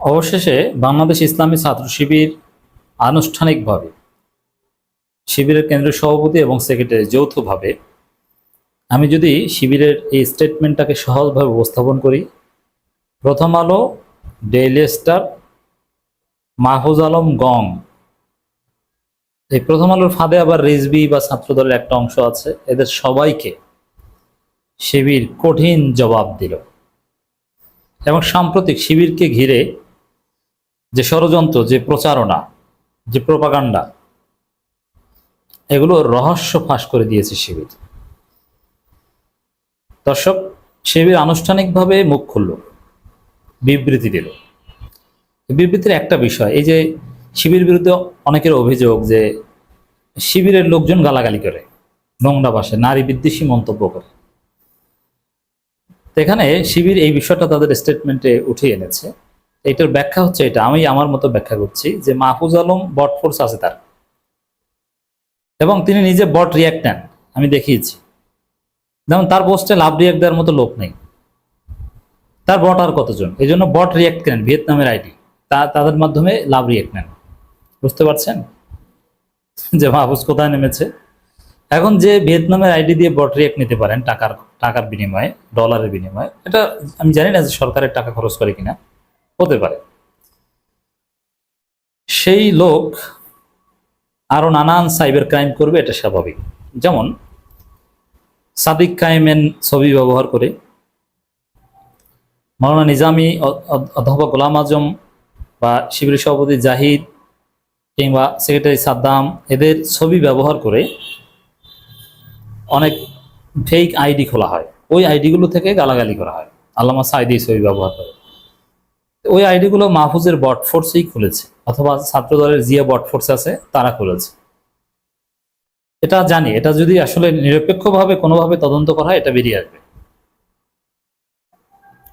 অবশেষে বাংলাদেশ ইসলামী ছাত্র শিবির আনুষ্ঠানিকভাবে শিবিরের কেন্দ্রীয় সভাপতি এবং সেক্রেটারি যৌথভাবে আমি যদি শিবিরের এই স্টেটমেন্টটাকে সহজভাবে উপস্থাপন করি, প্রথম আলো, ডেইলি স্টার, মাহফুজ আলম গং। এই প্রথম আলোর ফাঁদে আবার রিজবি বা ছাত্রদলের একটা অংশ আছে, এদের সবাইকে শিবির কঠিন জবাব দিল। এবং সাম্প্রতিক শিবিরকে ঘিরে যে ষড়যন্ত্র, যে প্রচারণা, যে প্রপাগান্ডা, এগুলো রহস্য ফাঁস করে দিয়েছে শিবির। দর্শক, শিবির আনুষ্ঠানিকভাবে মুখ খুলল, বিবৃতি দিল। বিবৃতির একটা বিষয়, এই যে শিবির বিরুদ্ধে অনেকের অভিযোগ যে শিবিরের লোকজন গালাগালি করে, নোংরা ভাষায়, নারী বিদ্বেষী মন্তব্য করে। এখানে শিবির এই বিষয়টা তাদের স্টেটমেন্টে উঠিয়ে এনেছে। এটার ব্যাখ্যা হচ্ছে এটা। আমি আমার মতো ব্যাখ্যা করছি যে মাহফুজ আলম বট ফোর্স আছে তার। এবং তিনি নিজে বট রিয়াক্ট নেন, আমি দেখিয়েছি। যেমন তার পোস্টে লাভ রিয়াক্ট দেওয়ার মতো লোক নেই। তার বট আর কতজন? এই জন্য বট রিয়াক্ট করেন ভিয়েতনামের আইডি। তা, তাদের মাধ্যমে লাভ রিয়াক্ট নেন। বুঝতে পারছেন? যে মাহফুজ কোথায় নেমেছে? এখন যে ভিয়েতনামের আইডি দিয়ে বট রিয়াক্ট নিতে পারেন টাকার টাকার বিনিময়ে ডলারের বিনিময়ে, এটা আমি জানি না যে সরকারের টাকা খরচ করে কিনা। হতে পারে। সেই লোক আরও নানান সাইবার ক্রাইম করবে, এটা স্বাভাবিক। যেমন সাদিক কায়েমেন ছবি ব্যবহার করে মৌলানা নিজামী অধ্যাপক গোলাম আজম বা শিবির সভাপতি জাহিদ কিংবা সেক্রেটারি সাদ্দাম, এদের ছবি ব্যবহার করে অনেক ফেক আইডি খোলা হয়। ওই আইডিগুলো থেকে গালাগালি করা হয়। আল্লামা সাইদি ছবি ব্যবহার করে। ওই আইডিগুলো মাহফুজের বট ফোর্সেই খুলেছে, অথবা ছাত্র দলের জিয়া বট ফোর্স আছে, তারা খুলেছে। এটা জানি, এটা যদি আসলে নিরপেক্ষভাবে কোনোভাবে তদন্ত করা এটা বেরিয়ে আসবে।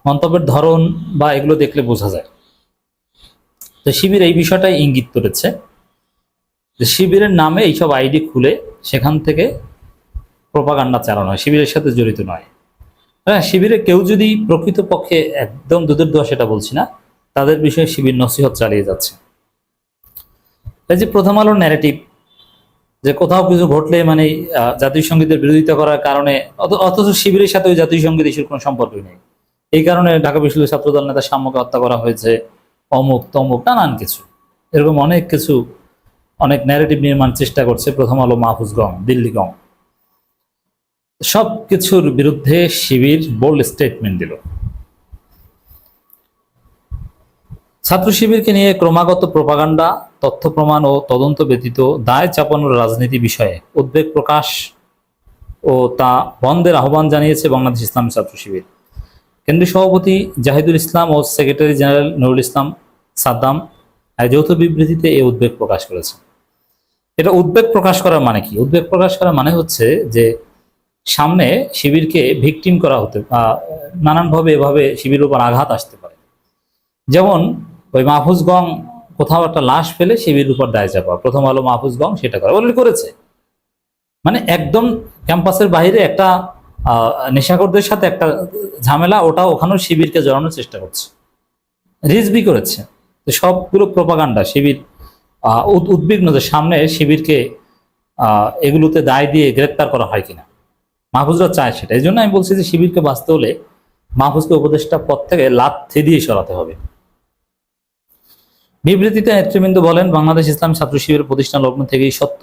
মন্তব্যের ধরন বা এগুলো দেখলে বোঝা যায়। তো শিবির এই বিষয়টাই ইঙ্গিত করেছে যে শিবিরের নামে এইসব আইডি খুলে সেখান থেকে প্রপাগান্ডা চালানো হয়, শিবিরের সাথে জড়িত নয়। হ্যাঁ শিবিরে কেউ যদি প্রকৃতপক্ষে একদম দুধের দোয়া সেটা বলছি না তাদের বিষয়ে শিবির নসিহত চালিয়ে যাচ্ছে। এই যে প্রথম আলোর ন্যারেটিভ যে কোথাও কিছু ঘটলে মানে সঙ্গীতের বিরোধিতা করার কারণে অথচ শিবিরের সাথে ওই জাতীয় সংগীত ইস্যুর কোনো সম্পর্কই নেই। এই কারণে ঢাকা বিশ্ববিদ্যালয় ছাত্রদল নেতা সাম্যকে হত্যা করা হয়েছে, অমুক, তমুক, নানান কিছু। এরকম অনেক কিছু, অনেক ন্যারেটিভ নির্মাণ চেষ্টা করছে প্রথম আলো মাহফুজ গং, দিল্লি গং। সব কিছুর বিরুদ্ধে শিবির বোল্ড স্টেটমেন্ট দিল। ছাত্র শিবিরকে নিয়ে ক্রমাগত প্রপাগান্ডা, তথ্য প্রমাণ ও তদন্ত ব্যতীত দায় চাপানোর রাজনীতি বিষয়ে উদ্বেগ প্রকাশ ও তা বন্ধের আহ্বান জানিয়েছে বাংলাদেশ ইসলাম ছাত্র শিবির। কেন্দ্রীয় সভাপতি জাহিদুল ইসলাম ও সেক্রেটারি জেনারেল নুরুল ইসলাম সাদ্দাম যৌথ বিবৃতিতে এই উদ্বেগ প্রকাশ করেছে এটা উদ্বেগ প্রকাশ করার মানে কি? উদ্বেগ প্রকাশ করার মানে হচ্ছে যে সামনে শিবিরকে ভিকটিম করা হতে নানানভাবে এভাবে শিবিরের উপর আঘাত আসতে পারে। যেমন ওই মাহফুজ গং কোথাও একটা লাশ ফেলে শিবির উপর দায় চাপা। প্রথম আলো মাহফুজ গং সেটা করে। অলরেডি করেছে। মানে একদম ক্যাম্পাসের বাইরে একটা নেশাকরদের সাথে একটা ঝামেলা ওটা ওখানেও শিবিরকে জড়ানোর চেষ্টা করছে। রিজবি করেছে। সবগুলো প্রপাগান্ডা, শিবির উদ্বিগ্ন যে সামনে শিবিরকে এগুলোতে দায় দিয়ে গ্রেপ্তার করা হয় কিনা। মাহফুজরা চায় সেটা। এই জন্য আমি বলছি যে শিবিরকে বাঁচতে হলে মাহফুজকে উপদেষ্টা পদ থেকে লাথি দিয়ে সরাতে হবে। বিবৃতিতে নেতৃবৃন্দ বলেন, বাংলাদেশ ইসলাম ছাত্র শিবিরের প্রতিষ্ঠান লগ্ন থেকেই সত্য,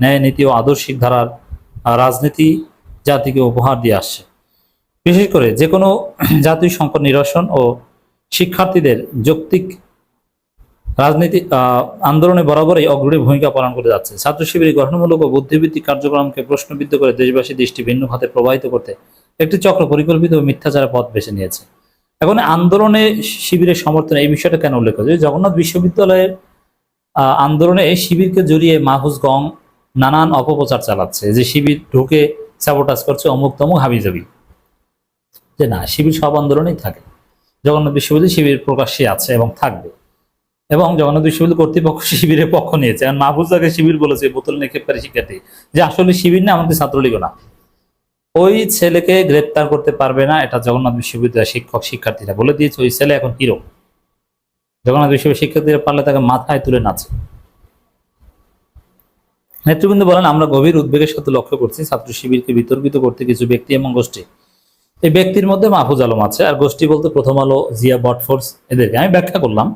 ন্যায় নীতি ও আদর্শিক ধারার রাজনীতি জাতিকে উপহার দিয়ে আসছে। বিশেষ করে যে কোনো জাতীয় সংকট নিরসন ও শিক্ষার্থীদের যৌক্তিক রাজনীতি আন্দোলনে বরাবরই অগ্রণী ভূমিকা পালন করে যাচ্ছে। ছাত্র শিবির গঠনমূলক ও বুদ্ধিভিত্তিক কার্যক্রমকে প্রশ্নবিদ্ধ করে দেশবাসী দৃষ্টি ভিন্ন খাতে প্রবাহিত করতে একটি চক্র পরিকল্পিত ও মিথ্যাচারের পথ বেছে নিয়েছে। এখন আন্দোলনে শিবিরের সমর্থন এই বিষয়টা কেন উল্লেখ করেছে জগন্নাথ বিশ্ববিদ্যালয়ের আন্দোলনে শিবিরকে জড়িয়ে মাহফুজ গং নানান অপপ্রচার চালাচ্ছে। যে শিবির ঢুকে স্যাবোটাজ করছে অমুক তমুক হাবিজাবি। যে না, শিবির সব আন্দোলনেই থাকে। জগন্নাথ বিশ্ববিদ্যালয় শিবির প্রকাশ্যে আছে এবং থাকবে। এবং জগন্নাথ বিশ্ববিদ্যালয় কর্তৃপক্ষ শিবিরের পক্ষ নিয়েছে। আর মাহফুজ তাকে শিবির বলেছে, বোতল নিক্ষেপকারী শিক্ষার্থী। যে আসলে শিবির না, আমাদের ছাত্রলীগ না। ওই ছেলেকে গ্রেপ্তার করতে পারবে না, এটা জগন্নাথ বিশ্ববিদ্যালয়ের শিক্ষক শিক্ষার্থীরা বলে দিয়েছে, ওই ছেলে এখন হিরো। জগন্নাথ বিশ্ববিদ্যালয়ের শিক্ষার্থীরা পারলে তাকে মাথায় তুলে নাচে। নেতৃবৃন্দ বলেন, আমরা গভীর উদ্বেগের সাথে লক্ষ্য করছি, ছাত্র শিবিরকে বিতর্কিত করতে কিছু ব্যক্তি এবং গোষ্ঠী। এই ব্যক্তির মধ্যে মাহফুজ আলম আছে, আর গোষ্ঠী বলতে প্রথম আলো, জিয়া বটফোর্স এদেরকে। আমি ব্যাখ্যা করলাম।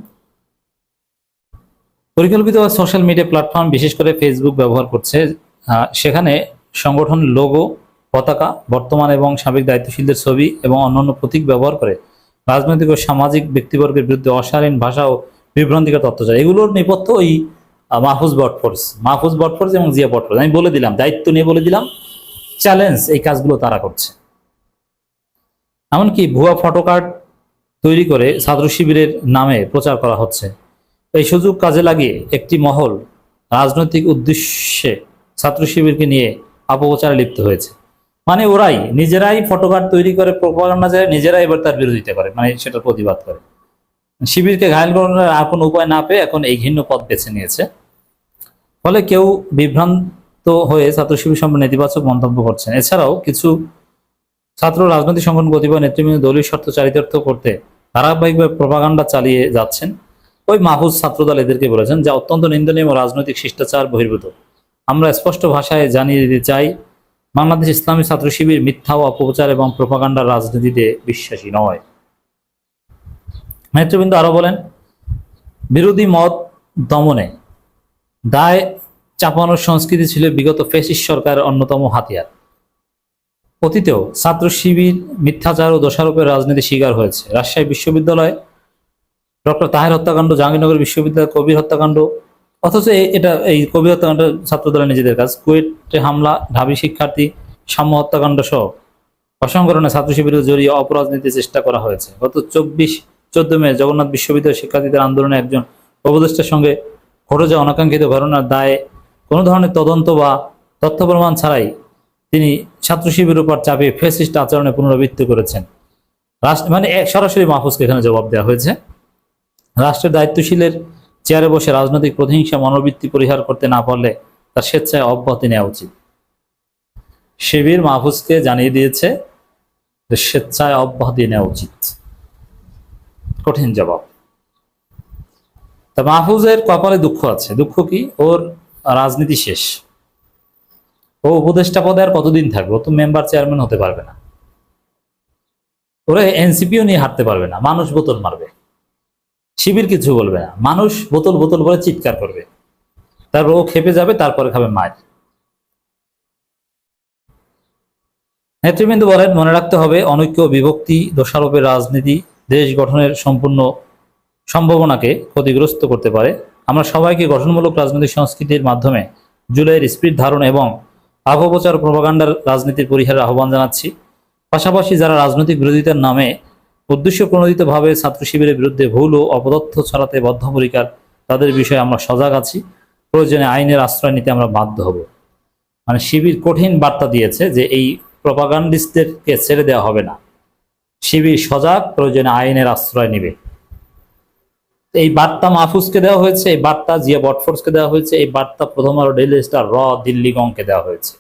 পরিকল্পিত সোশ্যাল মিডিয়া প্ল্যাটফর্ম, বিশেষ করে ফেসবুক ব্যবহার করছে সেখানে সংগঠন লোগো পতাকা, বর্তমান এবং সাবেক দায়িত্বশীলদের ছবি এবং অন্যান্য প্রতীক ব্যবহার করে রাজনৈতিক ও সামাজিক ব্যক্তিবর্গের বিরুদ্ধে অশালীন ভাষা ও বিভ্রান্তিকর তথ্যচার এগুলোর নেপথ্য ওই মাহফুজ বটফোর্স মাহফুজ বটফোর্স এবং জিয়া বটফোর্স আমি বলে দিলাম, দায়িত্ব নিয়ে বলে দিলাম, চ্যালেঞ্জ এই কাজগুলো তারা করছে। এমনকি ভুয়া ফটো কার্ড তৈরি করে ছাত্র শিবিরের নামে প্রচার করা হচ্ছে। এই সুযোগ কাজে লাগিয়ে একটি মহল রাজনৈতিক উদ্দেশ্যে ছাত্র শিবিরকে নিয়ে অপপ্রচারে লিপ্ত হয়েছে। মানে ওরাই নিজেরাই ফটো কার্ড তৈরি করে প্রপাগান্ডা যায় নিজেরাই এবার তার বিরোধিতা করে মানে সেটা প্রতিবাদ করে। শিবিরকে ঘায়ল করানোর আর কোনো উপায় না পেয়ে এখন এই ঘৃণ্য পথ বেছে নিয়েছে। ফলে কেউ বিভ্রান্ত হয়ে ছাত্র শিবির সম্পর্কে নেতিবাচক মন্তব্য করছেন। এছাড়াও কিছু ছাত্র রাজনৈতিক সংগঠন কতিপয় নেতৃবৃন্দ দলীয় শর্ত চারিতার্থ করতে ধারাবাহিকভাবে প্রপাগান্ডা চালিয়ে যাচ্ছেন। ওই মাহফুজ ছাত্রদল এদেরকে বলেছেন, যা অত্যন্ত নিন্দনীয় এবং রাজনৈতিক শিষ্টাচার বহির্ভূত। আমরা স্পষ্ট ভাষায় জানিয়ে দিতে চাই বাংলাদেশ ইসলামী ছাত্র শিবির মিথ্যা ও অপপ্রচার এবং প্রপাগান্ডার রাজনীতিতে বিশ্বাসী নয়। নেতৃবৃন্দ আরও বলেন, বিরোধী মত দমনে দায় চাপানোর সংস্কৃতি ছিল বিগত ফেসিস সরকারের অন্যতম হাতিয়ার। অতীতেও ছাত্র শিবির মিথ্যাচার ও দোষারোপের রাজনীতি শিকার হয়েছে। রাজশাহী বিশ্ববিদ্যালয় ডক্টর তাহের হত্যাকাণ্ড, জাহাঙ্গীরনগর বিশ্ববিদ্যালয় কবির হত্যাকাণ্ড অথচ এটা এই কবির হত্যাকাণ্ড ছাত্রদলের নিজেদের কাজ। কুয়েটে হামলা, ঢাবি শিক্ষার্থী, সাম্য হত্যাকাণ্ড সহ অসংগঠনে ছাত্র শিবিরের জড়িয়ে অপরাজনীতির চেষ্টা করা হয়েছে। গত চব্বিশ, চোদ্দ মে জগন্নাথ বিশ্ববিদ্যালয় শিক্ষার্থীদের আন্দোলনে একজন উপদেষ্টার সঙ্গে ঘটে যাওয়া অনাকাঙ্ক্ষিত ঘটনার দায়ে কোনো ধরনের তদন্ত বা তথ্য প্রমাণ ছাড়াই তিনি ছাত্র শিবিরের উপর চাপিয়ে ফেসিস্ট আচরণে পুনরাবৃত্তি করেছেন। রাষ্ট্র মানে সরাসরি মাহফুজকে এখানে জবাব দেওয়া হয়েছে। রাষ্ট্রের দায়িত্বশীলের চেয়ারে বসে রাজনৈতিক প্রতিহিংসা, মনোবৃত্তি পরিহার করতে না পারলে তার স্বেচ্ছায় অব্যাহতি নেওয়া উচিত। শিবির মাহফুজকে জানিয়ে দিয়েছে যে স্বেচ্ছায় অব্যাহতি নেওয়া উচিত। কঠিন জবাব। তা মাহফুজের কপালে দুঃখ আছে। দুঃখ কি? ওর রাজনীতি শেষ। ও উপদেষ্টা পদে আর কতদিন থাকবে? ও তো মেম্বার চেয়ারম্যান হতে পারবে না। ওরা এনসিপিও নিয়ে হাঁটতে পারবে না। মানুষ বোতল মারবে। শিবির কিছু বলবে না। মানুষ বোতল বোতল বলে চিৎকার করবে। তারপর ও খেপে যাবে, তারপরে খাবে মার নেতৃবৃন্দ বলেন, মনে রাখতে হবে, অনৈক্য বিভক্তি, দোষারোপের রাজনীতি দেশ গঠনের সম্পূর্ণ সম্ভাবনাকে ক্ষতিগ্রস্ত করতে পারে। আমরা সবাইকে গঠনমূলক রাজনৈতিক সংস্কৃতির মাধ্যমে জুলাইয়ের স্পিড ধারণ এবং অপপ্রচার প্রভাকাণ্ডার রাজনীতির পরিহারের আহ্বান জানাচ্ছি। পাশাপাশি যারা রাজনৈতিক বিরোধিতার নামে উদ্দেশ্য প্রণোদিতভাবে ছাত্র শিবিরের বিরুদ্ধে ভুল ও অপতথ্য ছড়াতে বদ্ধপরিকার তাদের বিষয়ে আমরা সজাগ আছি। প্রয়োজনে আইনের আশ্রয় নিতে আমরা বাধ্য হব। মানে শিবির কঠিন বার্তা দিয়েছে যে এই প্রপাগান্ডিস্টদেরকে ছেড়ে দেওয়া হবে না। শিবির সজাগ, প্রয়োজনে আইনের আশ্রয় নেবে। এই বার্তা মাহফুজকে দেওয়া হয়েছে, এই বার্তা জিয়া বটফোর্সকে দেওয়া হয়েছে, এই বার্তা প্রথম আলো ডেইলি স্টার র দিল্লি গংকে দেওয়া হয়েছে।